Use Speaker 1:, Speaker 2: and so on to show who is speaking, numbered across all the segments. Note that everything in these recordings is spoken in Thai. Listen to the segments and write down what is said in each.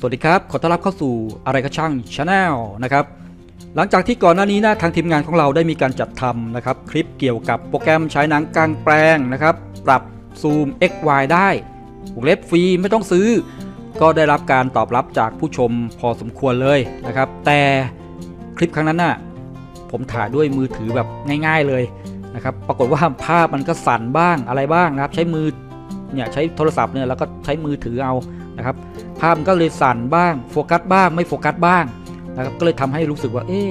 Speaker 1: สวัสดีครับ ขอต้อนรับเข้าสู่อะไรก็ช่างชาแนลนะครับ หลังจากที่ก่อนหน้านี้นะทางทีมงานของเราได้มีการจัดทำนะครับ คลิปเกี่ยวกับโปรแกรมใช้หนังกลางแปลงนะครับ ปรับซูม x y ได้วงเล็บฟรีไม่ต้องซื้อ ก็ได้รับการตอบรับจากผู้ชมพอสมควรเลยนะครับ แต่คลิปครั้งนั้นน่ะผมถ่ายด้วยมือถือแบบง่าย ๆเลยนะครับ ปรากฏว่าภาพมันก็สั่นบ้างอะไรบ้างนะครับ ใช้มือเนี่ยใช้โทรศัพท์เนี่ยแล้วก็ใช้มือถือเอานะครับ ภาพมันก็เลยสั่นบ้างโฟกัสบ้างไม่โฟกัสบ้างนะครับก็เลยทำให้รู้สึกว่าเอ๊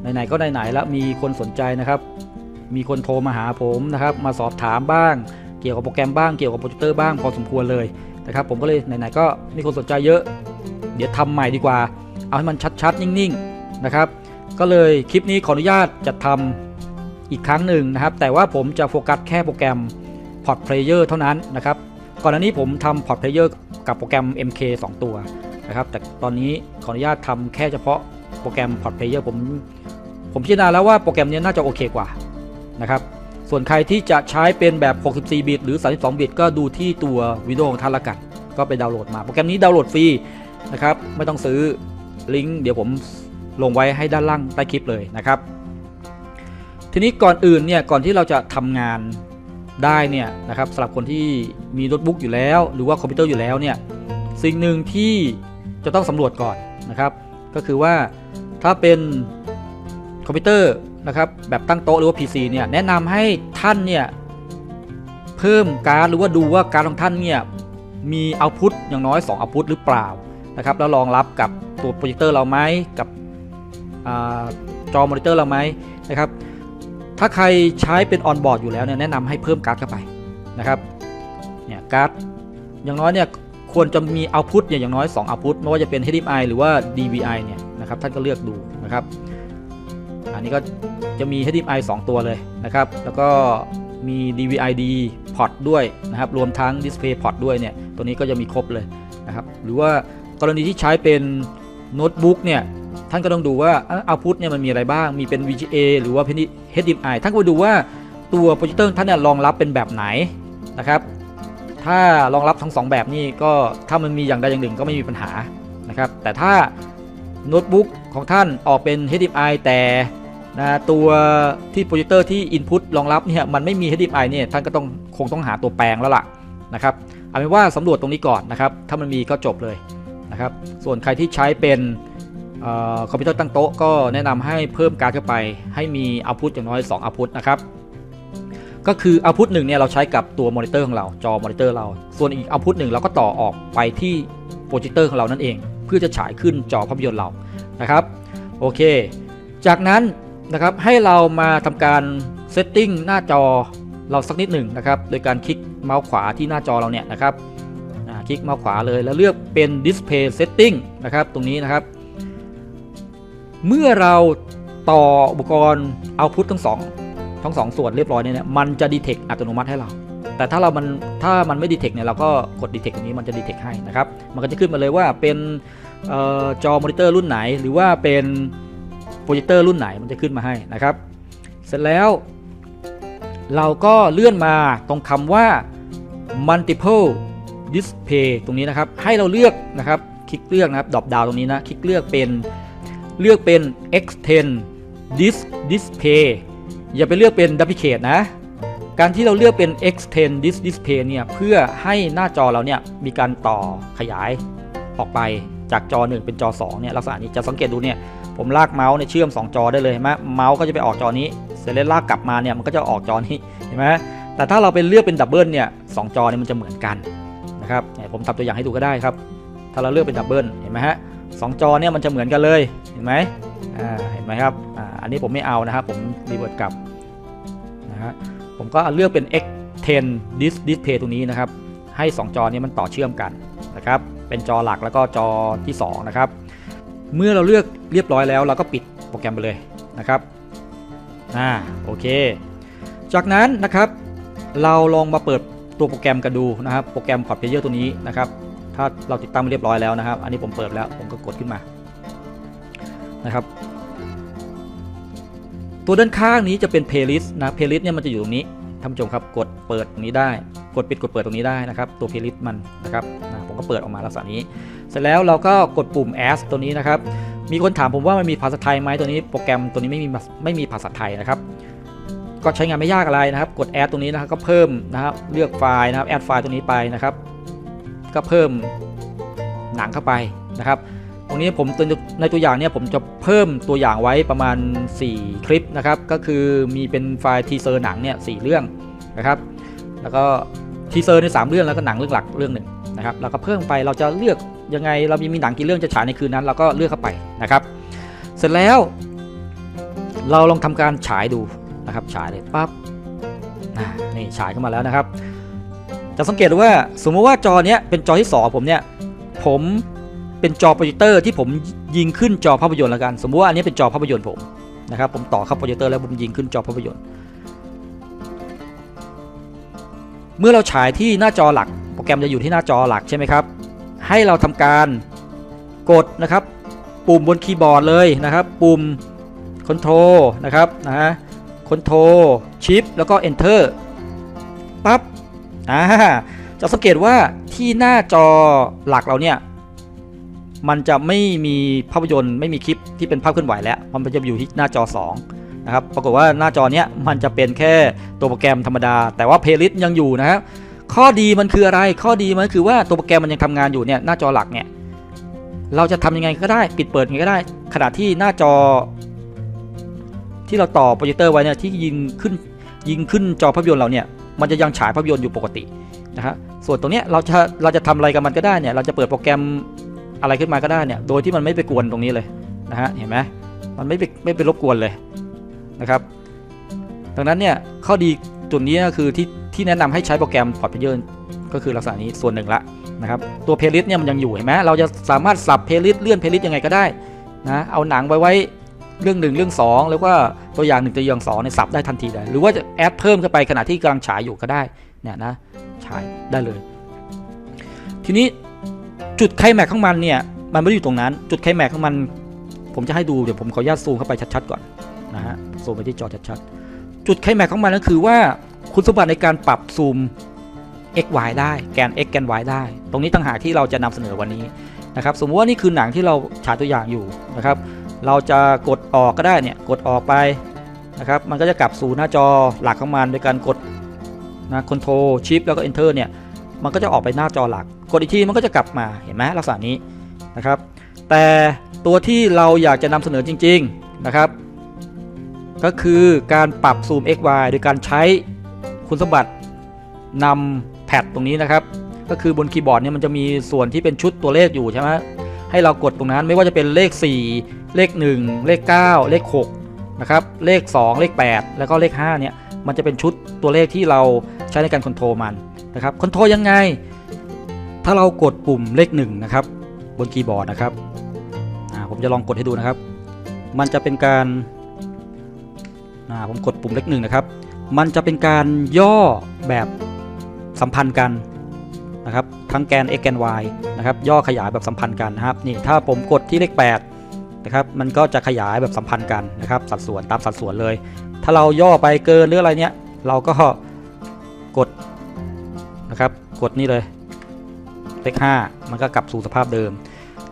Speaker 1: ไหนๆก็ไหนๆแล้วมีคนสนใจนะครับ มีคนโทรมาหาผมนะครับ มาสอบถามบ้าง เกี่ยวกับโปรแกรมบ้างเกี่ยวกับโปรเจคเตอร์บ้างพอสมควรเลยนะครับ ผมก็เลยไหนๆก็มีคนสนใจเยอะ เดี๋ยวทำใหม่ดีกว่า เอาให้มันชัดๆ นิ่งๆนะครับ ก็เลยคลิปนี้ขออนุญาตจัดทำอีกครั้งหนึ่งนะครับ แต่ว่าผมจะโฟกัสแค่โปรแกรม Port Player เท่านั้นนะครับก่อนหน้านี้ผมทำ Port Player กับโปรแกรม MK 2 ตัวนะครับ แต่ตอนนี้ขออนุญาตทำแค่เฉพาะโปรแกรม Port Player ผมผมพิจารณาแล้วว่าโปรแกรมนี้น่าจะโอเคกว่านะครับส่วนใครที่จะใช้เป็นแบบ 64 บิต หรือ 32 บิต ก็ดูที่ตัววิดีโอของท่านละกัน ก็ไปดาวน์โหลดมา โปรแกรมนี้ดาวน์โหลดฟรีนะครับ ไม่ต้องซื้อลิงก์เดี๋ยวผมลงไว้ให้ด้านล่างใต้คลิปเลยนะครับ ทีนี้ก่อนอื่นเนี่ย ก่อนที่เราจะทำงาน ได้เนี่ยนะครับสำหรับคนที่มีโน้ตบุ๊กอยู่แล้ว หรือว่าคอมพิวเตอร์อยู่แล้วเนี่ยสิ่งหนึ่งที่จะต้องสำรวจก่อนนะครับ ก็คือว่าถ้าเป็นคอมพิวเตอร์นะครับแบบตั้งโต๊ะหรือว่า PC เนี่ยแนะนำให้ท่านเนี่ยเพิ่มการดหรือว่าดูว่าการดของท่านเนี่ยมีเอาพุตอย่างน้อย2เอาพุตหรือเปล่านะครับแล้วรองรับกับตัวโปรเจคเตอร์เราไหมกับอจอมอนิเตอร์เราไหมนะครับ ถ้าใครใช้เป็นออนบอร์ดอยู่แล้วเนี่ยแนะนำให้เพิ่มการ์ดเข้าไปนะครับเนี่ยการ์ดอย่างน้อยเนี่ยควรจะมีเอาพุตเนี่ยอย่างน้อย2เอาพุตไม่ว่าจะเป็น HDMI หรือว่า DVI เนี่ยนะครับท่านก็เลือกดูนะครับ อันนี้ก็จะมี HDMI 2 ตัวเลยนะครับ แล้วก็มี DVI-D port ด้วยนะครับ รวมทั้ง Display port ด้วยเนี่ย ตัวนี้ก็จะมีครบเลยนะครับ หรือว่ากรณีที่ใช้เป็น โน้ตบุ๊กเนี่ยท่านก็ต้องดูว่าเอาพุทเนี่ยมันมีอะไรบ้าง มีเป็น VGA หรือว่าเป็น HDMI ท่านก็ดูว่าตัวโปรเจคเตอร์ท่านเนี่ยรองรับเป็นแบบไหนนะครับ ถ้ารองรับทั้งสองแบบนี้ก็ถ้ามันมีอย่างใดอย่างหนึ่งก็ไม่มีปัญหานะครับ แต่ถ้าโน้ตบุ๊กของท่านออกเป็น HDMI แต่นะตัวที่โปรเจคเตอร์ที่ Input รองรับเนี่ยมันไม่มี HDMI เนี่ยท่านก็ต้องคงต้องหาตัวแปลงแล้วล่ะนะครับเอาเป็นว่าสำรวจตรงนี้ก่อนนะครับ ถ้ามันมีก็จบเลย นะครับ ส่วนใครที่ใช้เป็นออคอมพิวเตอร์ตั้งโต๊ะก็แนะนำให้เพิ่มการ์ดเข้าไป ให้มีเอาพุตอย่างน้อย2เอาพุตนะครับ ก็คือเอาพุตหนึ่งเนี่ยเราใช้กับตัวมอนิเตอร์ของเราจอมอนิเตอร์เรา ส่วนอีกเอาพุตหนึ่งเราก็ต่อออกไปที่โปรเจคเตอร์ของเรานั่นเอง เพื่อจะฉายขึ้นจอภาพยนตร์เรานะครับโอเค จากนั้นนะครับให้เรามาทำการเซตติ้งหน้าจอเราสักนิดหนึ่งนะครับ โดยการคลิกเมาส์ขวาที่หน้าจอเราเนี่ยนะครับ ลิกเมาส์ขวาเลยแล้วเลือกเป็น Display Setting นะครับ ตรงนี้นะครับ เมื่อเราต่ออุปกรณ์เอาพุททั้งสองทั้งสองส่วนเรียบร้อยเนี่ยมันจะดีเทคอัตโนมัติให้เรา แต่ถ้าเรามันถ้ามันไม่ดีเทคเนี่ยเราก็กดดีเทคตรงนี้มันจะดีเทคให้นะครับ มันก็จะขึ้นมาเลยว่าเป็นออจอมอนิเตอร์รุ่นไหน หรือว่าเป็นโปรเจคเตอร์รุ่นไหนมันจะขึ้นมาให้นะครับ เสร็จแล้ว เราก็เลื่อนมาตรงคำว่า multiple display ตรงนี้นะครับ ให้เราเลือกนะครับ คลิกเลือกนะครับดรอปดาวตรงนี้นะ คลิกเลือกเป็น เลือกเป็น extend this display อย่าไปเลือกเป็น duplicate นะ การที่เราเลือกเป็น extend this display เนี่ย เพื่อให้หน้าจอเราเนี่ย มีการต่อขยายออกไปจากจอ 1 เป็นจอ 2 เนี่ย ลักษณะนี้จะสังเกตดูเนี่ย ผมลากเมาส์เนี่ยเชื่อม 2 จอได้เลยเห็นไหมเมาส์ก็จะไปออกจอนี้ เสร็จแล้วลากกลับมาเนี่ย มันก็จะออกจอนี้ เห็นไหมแต่ถ้าเราเป็นเลือกเป็นดับเบิลเนี่ยสองจอเนี่ยมันจะเหมือนกัน นะครับผมทำตัวอย่างให้ดูก็ได้ครับ ถ้าเราเลือกเป็นดับเบิลเห็นไหมฮะสองจอเนี่ยมันจะเหมือนกันเลยเห็นไหมอ่าเห็นไหมครับอ่าอันนี้ผมไม่เอานะครับผมรีเวิร์สกลับนะฮะผมก็เลือกเป็น X10 Dis Display ตรงนี้นะครับ ให้ 2 จอนี้มันต่อเชื่อมกันนะครับ เป็นจอหลักแล้วก็จอที่ 2 นะครับ เมื่อเราเลือกเรียบร้อยแล้วเราก็ปิดโปรแกรมไปเลยนะครับอ่าโอเค จากนั้นนะครับ เราลองมาเปิด ตัวโปรแกรมกันดูนะครับ โปรแกรม Port Player ตัวนี้นะครับ ถ้าเราติดตั้งเรียบร้อยแล้วนะครับ อันนี้ผมเปิดแล้ว ผมก็กดขึ้นมา นะครับ ตัวด้านข้างนี้จะเป็น playlist นะ playlist เนี่ยมันจะอยู่ตรงนี้ ท่านผู้ชมครับ กดเปิดตรงนี้ได้ กดปิดกดเปิดตรงนี้ได้นะครับ ตัว playlist มันนะครับนะผมก็เปิดออกมาลักษณะนี้ เสร็จแล้วเราก็กดปุ่ม add ตัวนี้นะครับ มีคนถามผมว่ามันมีภาษาไทยไหมตัวนี้ โปรแกรมตัวนี้ไม่มีไม่มีภาษาไทยนะครับ ก็ใช้งานไม่ยากอะไรนะครับ กด add ตรงนี้นะครับก็เพิ่มนะครับเลือกไฟล์นะครับ add ไฟล์ตัวนี้ไปนะครับ ก็เพิ่มหนังเข้าไปนะครับ ตรงนี้ผมในตัวอย่างเนี่ยผมจะเพิ่มตัวอย่างไว้ประมาณ 4 คลิปนะครับ ก็คือมีเป็นไฟล์ทีเซอร์หนังเนี่ยสเรื่องนะครับ แล้วก็ทีเซอร์ในสามเรื่องแล้วก็หนังเรื่องหลักเรื่องหนึ่งนะครับแล้วก็เพิ่มไปเราจะเลือกยังไงเรามีมีหนังกี่เรื่องจะฉายในคืนนั้น เราก็เลือกเข้าไปนะครับ เสร็จแล้ว เราลองทำการฉายดู นะครับฉายเลยปั๊บนี่ฉายเข้ามาแล้วนะครับ จะสังเกตดูว่าสมมติว่าจอเนี้ยเป็นจอที่สองผมเนี่ยผมเป็นจอโปรเจคเตอร์ที่ผมยิงขึ้นจอภาพยนตร์แล้วกัน สมมติว่าอันนี้เป็นจอภาพยนตร์ผมนะครับผมต่อเข้าโปรเจคเตอร์แล้วผมยิงขึ้นจอภาพยนตร์ เมื่อเราฉายที่หน้าจอหลัก โปรแกรมจะอยู่ที่หน้าจอหลักใช่ไหมครับ ให้เราทำการกดนะครับ ปุ่มบนคีย์บอร์ดเลยนะครับ ปุ่ม Control นะครับนะฮะ Control Shift แล้วก็ Enter ปั๊บอ่าจะสังเกตว่าที่หน้าจอหลักเราเนี่ย มันจะไม่มีภาพยนตร์ไม่มีคลิปที่เป็นภาพเคลื่อนไหวแล้ว มันจะอยู่ที่หน้าจอ 2 นะครับ ปรากฏว่าหน้าจอเนี้ยมันจะเป็นแค่ตัวโปรแกรมธรรมดา แต่ว่าเพลย์ลิสต์ยังอยู่นะครับข้อดีมันคืออะไร ข้อดีมันคือว่าตัวโปรแกรมมันยังทำงานอยู่เนี่ยหน้าจอหลักเนี่ย เราจะทำยังไงก็ได้ ปิดเปิดยังไงก็ได้ ขณะที่หน้าจอ ที่เราต่อโปรเจคเตอร์ไว้เนี่ยที่ยิงขึ้นยิงขึ้นจอภาพยนตร์เราเนี่ยมันจะยังฉายภาพยนตร์อยู่ปกตินะฮะส่วนตรงเนี้ยเราจะเราจะทำอะไรกับมันก็ได้เนี่ยเราจะเปิดโปรแกรมอะไรขึ้นมาก็ได้เนี่ยโดยที่มันไม่ไปกวนตรงนี้เลยนะฮะเห็นไหมมันไม่ไปไม่ไปรบกวนเลยนะครับดังนั้นเนี่ยข้อดีจุดนี้ก็คือที่ที่แนะนำให้ใช้โปรแกรมพอร์ตเพลเยอร์ก็คือลักษณะนี้ส่วนหนึ่งละนะครับตัวเพลย์ลิสต์เนี่ยมันยังอยู่เห็นไหมเราจะสามารถสับเพลย์ลิสต์เลื่อนเพลย์ลิสต์ยังไงก็ได้นะเอาหนังไว้ไว้ เรื่องหนึ่งเรื่องสองแล้วก็ตัวอย่างหนึ่งตัวอย่างสองเนี่ยสับได้ทันทีเลยหรือว่าจะแอดเพิ่มเข้าไปขณะที่กำลังฉายอยู่ก็ได้เนี่ยนะฉายได้เลย ทีนี้จุดไคลแม็กของมันเนี่ยมันไม่ได้อยู่ตรงนั้น จุดไคลแม็กของมัน ผมจะให้ดูเดี๋ยวผมขออนุญาตซูมเข้าไปชัดๆก่อนนะฮะซูมไปที่จอชัดๆจุดไคลแม็กของมันก็คือว่าคุณสมบัติในการปรับซูม x y ได้แกน x แกน y ได้ ตรงนี้ต่างหากที่เราจะนำเสนอวันนี้นะครับ สมมติว่านี่คือหนังที่เราฉายตัวอย่างอยู่นะครับ เราจะกดออกก็ได้เนี่ยกดออกไปนะครับมันก็จะกลับสู่หน้าจอหลักของมันโดยการกดนะ Ctrl Shift แล้วก็ Enter เนี่ยมันก็จะออกไปหน้าจอหลัก กดอีกทีมันก็จะกลับมาเห็นไหมลักษณะนี้นะครับ แต่ตัวที่เราอยากจะนำเสนอจริง ๆนะครับ ก็คือการปรับซูม x y โดยการใช้คุณสมบัตินำแพดตรงนี้นะครับ ก็คือบนคีย์บอร์ดเนี่ยมันจะมีส่วนที่เป็นชุดตัวเลขอยู่ใช่ไหมให้เรากดตรงนั้นไม่ว่าจะเป็นเลข 4 เลข 1 เลข 9 เลข6นะครับเลข 2 เลข 8 แล้วก็เลข5เนี่ยมันจะเป็นชุดตัวเลขที่เราใช้ในการคอนโทรลมันนะครับคอนโทรลยังไง ถ้าเรากดปุ่มเลข1นะครับบนคีย์บอร์ดนะครับผมจะลองกดให้ดูนะครับ มันจะเป็นการาผมกดปุ่มเลขหนึ่งนะครับ มันจะเป็นการย่อแบบสัมพันธ์กันนะครับ ทั้งแกน x แกน y นะครับ ย่อขยายแบบสัมพันธ์กันนะครับ นี่ถ้าผมกดที่เลข 8 นะครับมันก็จะขยายแบบสัมพันธ์กันนะครับสัดส่วนตามสัดส่วนเลย ถ้าเราย่อไปเกินหรืออะไรเนี้ยเราก็กดนะครับกดนี่เลยเลข5มันก็กลับสู่สภาพเดิม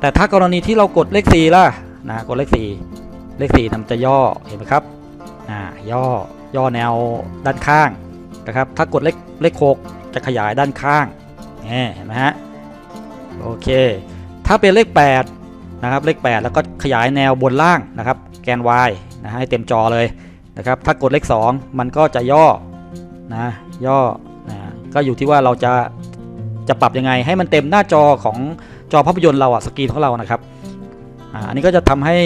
Speaker 1: แต่ถ้ากรณีที่เรากดเลข4ล่ะนะกดเลข4เลข4นำจะย่อเห็นไหมครับอ่าย่อย่อแนวด้านข้างนะครับถ้ากดเลขเลข6จะขยายด้านข้างนี่เห็นไหมฮะโอเค ถ้าเป็นเลข 8 นะครับเลข 8 แล้วก็ขยายแนวบนล่างนะครับ แกน y นะให้เต็มจอเลยนะครับถ้ากดเลข 2 มันก็จะย่อนะย่อนะก็อยู่ที่ว่าเราจะจะปรับยังไง ให้มันเต็มหน้าจอของจอภาพยนตร์เราอะสกรีนของเรานะครับอันนี้ก็จะทำให้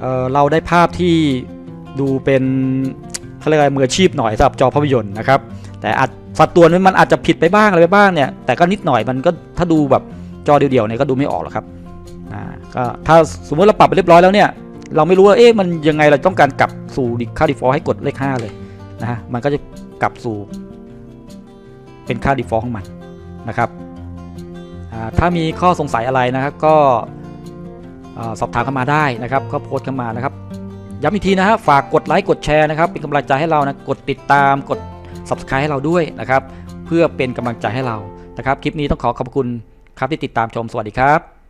Speaker 1: เเราได้ภาพที่ดูเป็นเขาเรียกอะไรมืออาชีพหน่อยสำหรับจอภาพยนตร์นะครับ แต่อาจสัดส่วนมันอาจจะผิดไปบ้างอะไรไปบ้างเนี่ยแต่ก็นิดหน่อยมันก็ถ้าดูแบบ จอเดียวๆเนี่ยก็ดูไม่ออกหรอกครับอ่าก็ถ้าสมมติเราปรับไปเรียบร้อยแล้วเนี่ยเราไม่รู้ว่าเอ๊ะมันยังไงเราต้องการกลับสู่ค่า default ให้กดเลข 5 เลยนะฮะมันก็จะกลับสู่เป็นค่า default ของมันนะครับอ่าถ้ามีข้อสงสัยอะไรนะครับก็สอบถามเข้ามาได้นะครับก็โพสต์เข้ามานะครับย้ำอีกทีนะฮะฝากกดไลค์กดแชร์นะครับเป็นกำลังใจให้เรานะกดติดตามกด subscribe ให้เราด้วยนะครับ เพื่อเป็นกำลังใจให้เรานะครับ คลิปนี้ต้องขอขอบคุณ ครับที่ติดตามชมสวัสดีครับ